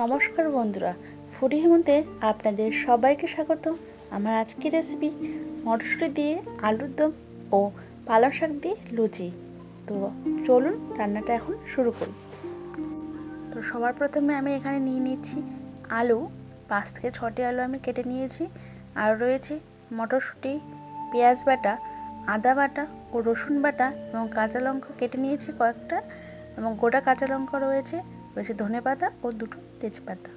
নমস্কার বন্ধুরা। ফুডি হেমন্তে আপনাদের সবাইকে স্বাগত। আমার আজকের রেসিপি মটরশুঁটি দিয়ে আলুর দম ও পালং শাক দিয়ে লুচি। তো চলুন রান্নাটা এখন শুরু করি। তো সবার প্রথমে আমি এখানে নিয়ে নিচ্ছি আলু। পাঁচ থেকে ছটি আলু আমি কেটে নিয়েছি। আর রয়েছে মটরশুঁটি, পেঁয়াজ বাটা, আদা বাটা ও রসুন বাটা এবং কাঁচা লঙ্কা কেটে নিয়েছি কয়েকটা এবং গোটা কাঁচা লঙ্কা রয়েছে। রয়েছে ধনে পাতা ও দুটো তেজপাতা।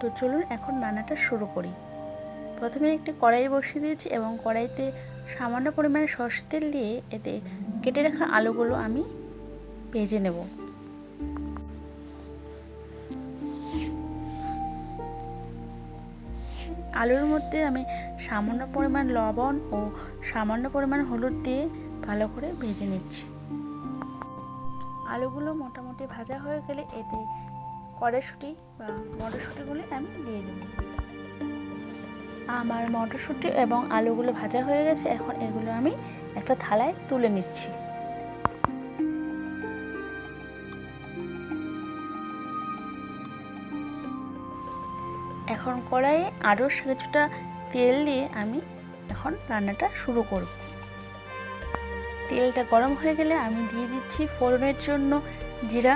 তো চলুন এখন রান্নাটা শুরু করি। প্রথমে একটি কড়াই বসিয়ে দিয়েছি এবং কড়াইতে সামান্য পরিমাণে সর্ষের তেল দিয়ে এতে কেটে রাখা আলুগুলো আমি ভেজে নেব। আলুর মধ্যে আমি সামান্য পরিমাণ লবণ ও সামান্য পরিমাণ হলুদ দিয়ে ভালো করে ভেজে নিচ্ছি। আলুগুলো মোটামুটি ভাজা হয়ে গেলে এতে কড়াইশুঁটি বা মটরশুঁটিগুলি আমি দিয়ে দেব। আমার মটরশুঁটি এবং আলুগুলো ভাজা হয়ে গেছে, এখন এগুলো আমি একটা থালায় তুলে নিচ্ছি। এখন কড়াইয়ে আরও কিছুটা তেল দিয়ে আমি এখন রান্নাটা শুরু করব। তেলটা গরম হয়ে গেলে আমি দিয়ে দিচ্ছি ফোড়নের জন্য জিরা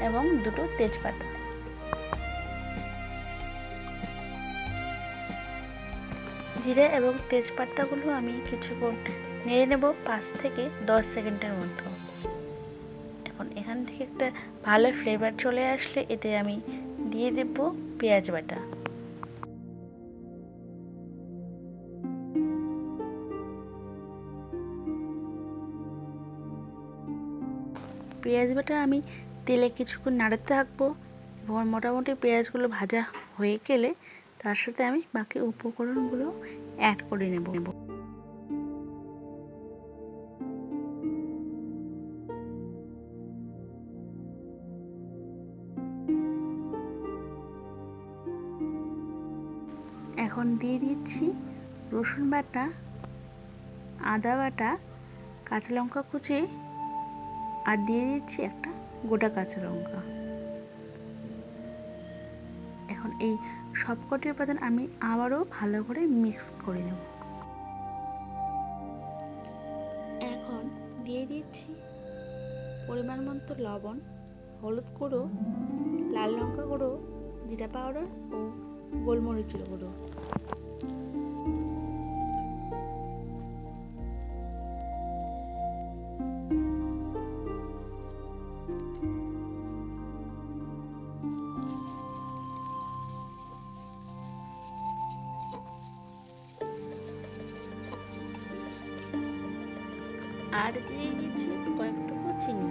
এবং দুটো তেজপাতা। জিরা এবং তেজপাতাগুলো আমি কিছুক্ষণ নেড়ে নেব পাঁচ থেকে দশ সেকেন্ডের মতো এখন এখান থেকে একটা ভালো ফ্লেভার চলে আসলে এতে আমি দিয়ে দেব পেঁয়াজ বাটা। পেঁয়াজ বাটা আমি তেলে কিছুক্ষণ নাড়াতে থাকব। এবং মোটামুটি পেঁয়াজগুলো ভাজা হয়ে গেলে তার সাথে আমি বাকি উপকরণগুলো অ্যাড করে নেব নেব। এখন দিয়ে দিচ্ছি রসুন বাটা, আদা বাটা, কাঁচা লঙ্কা কুচি আর দিয়ে দিচ্ছি একটা গোটা কাঁচা লঙ্কা। এখন এই সবকটি উপাদান আমি আবারও ভালো করে মিক্স করে নেব। এখন দিয়ে দিচ্ছি পরিমাণ মতো লবণ, হলুদ গুঁড়ো, লাল লঙ্কা গুঁড়ো, জিরা পাউডার ও গোলমরিচের গুঁড়ো। আর দিয়ে দিয়েছি কয়েকটুকু চিনি।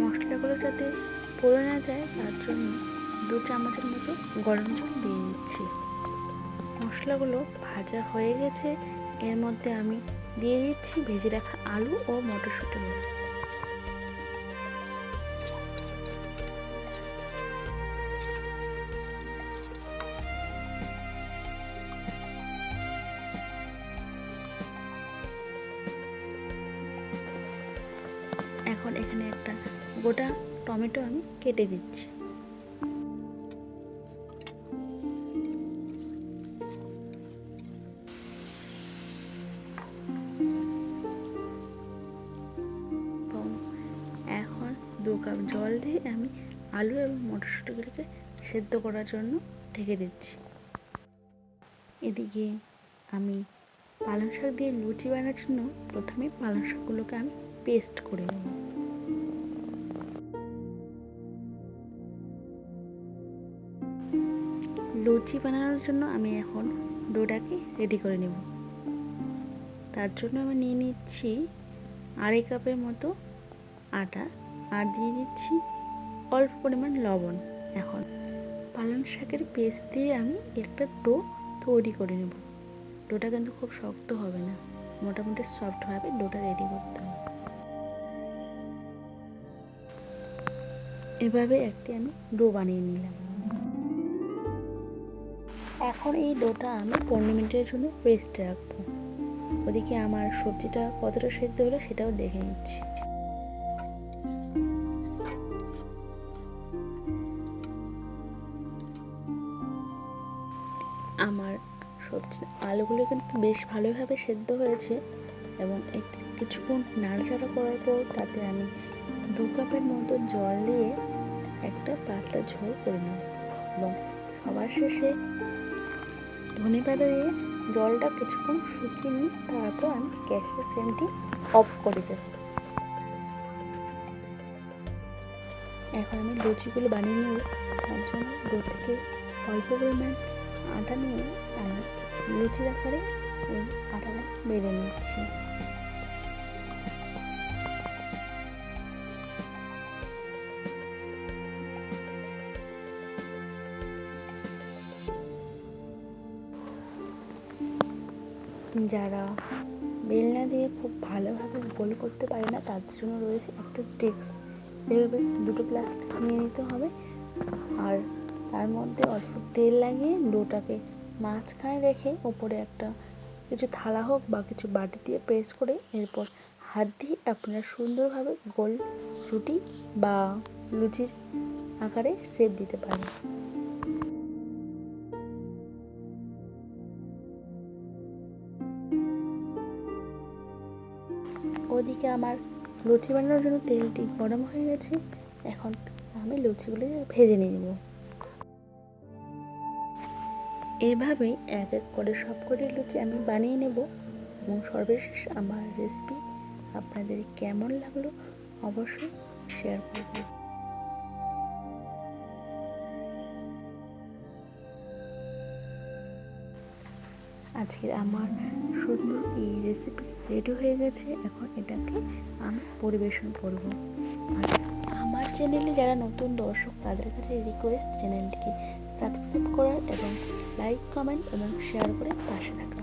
মশলাগুলো যাতে পড়ে না যায়, তার জন্য দু চামচের মতো গরম জল দিয়ে দিচ্ছি। মশলাগুলো ভাজা হয়ে গেছে, এর মধ্যে আমি দিয়ে দিচ্ছি ভেজে রাখা আলু ও মটরশুঁটিগুলো এখন এখানে একটা গোটা টমেটো আমি কেটে দিচ্ছি। এখন দু কাপ জল দিয়ে আমি আলু এবং মটরশুঁটিগুলোকে সেদ্ধ করার জন্য ঢেকে দিচ্ছি। এদিকে আমি পালং শাক দিয়ে লুচি বানানোর জন্য প্রথমে পালং শাকগুলোকে আমি পেস্ট করে নেব। লুচি বানানোর জন্য আমি এখন ডোটাকে রেডি করে নেব। তার জন্য আমি নিয়ে নিচ্ছি আড়াই কাপের মতো আটা আর দিয়ে দিচ্ছি অল্প পরিমাণ লবণ। এখন পালং শাকের পেস্ট দিয়ে আমি একটা ডো তৈরি করে নেব। ডোটা কিন্তু খুব শক্ত হবে না, মোটামুটি সফটভাবে ডোটা রেডি করতে হবে। এভাবে একটি আমি ডো বানিয়ে নিলাম। এখন এই ডোটা আমি পনেরো মিনিটের জন্য রেস্টে রাখব। ওদিকে আমার সবজিটা কতটা সেদ্ধ হলো সেটাও দেখে নিচ্ছি। আমার সবজি আলুগুলো কিন্তু বেশ ভালোভাবে সেদ্ধ হয়েছে এবং কিছুক্ষণ নাড়াচাড়া করার পর তাতে আমি দু কাপের মতো জল দিয়ে একটা পাতলা ঝোল করে নেব এবং সবার শেষে ধনে পাতা দিয়ে জলটা কিছুক্ষণ শুকিয়ে নিই তারপর আমি গ্যাসের ফ্লেমটি অফ করে দেব। এখন আমি লুচিগুলো বানিয়ে নেব। তার জন্য ডো থেকে অল্প পরিমাণ আটা নিয়ে আমি লুচির আকারে এই আটাটা বেড়ে নিচ্ছি। যারা বেলনা দিয়ে খুব ভালোভাবে গোল করতে পারে না তার জন্য রয়েছে একটা ট্রিক্স এভাবে দুটো প্লাস্টিক নিয়ে নিতে হবে আর তার মধ্যে অল্প তেল লাগিয়ে ডোটাকে মাঝখানে রেখে ওপরে একটা কিছু থালা হোক বা কিছু বাটি দিয়ে প্রেস করে এরপর হাত দিয়ে আপনারা সুন্দরভাবে গোল রুটি বা লুচির আকারে শেপ দিতে পারেন। ওদিকে আমার লুচি বানানোর জন্য তেলটি গরম হয়ে গেছে। এখন আমি লুচিগুলি ভেজে নিয়ে নেব। এভাবেই এক এক করে সব কটি লুচি আমি বানিয়ে নেব এবং সর্বশেষ আমার রেসিপি আপনাদের কেমন লাগল অবশ্যই শেয়ার করবেন আজকের আমার সুন্দর এই রেসিপি রেডি হয়ে গেছে। এখন এটাকে আমি পরিবেশন করব। আমার চ্যানেলে যারা নতুন দর্শক, তাদের কাছে রিকোয়েস্ট চ্যানেলটিকে সাবস্ক্রাইব করার এবং লাইক কমেন্ট এবং শেয়ার করে পাশে থাকা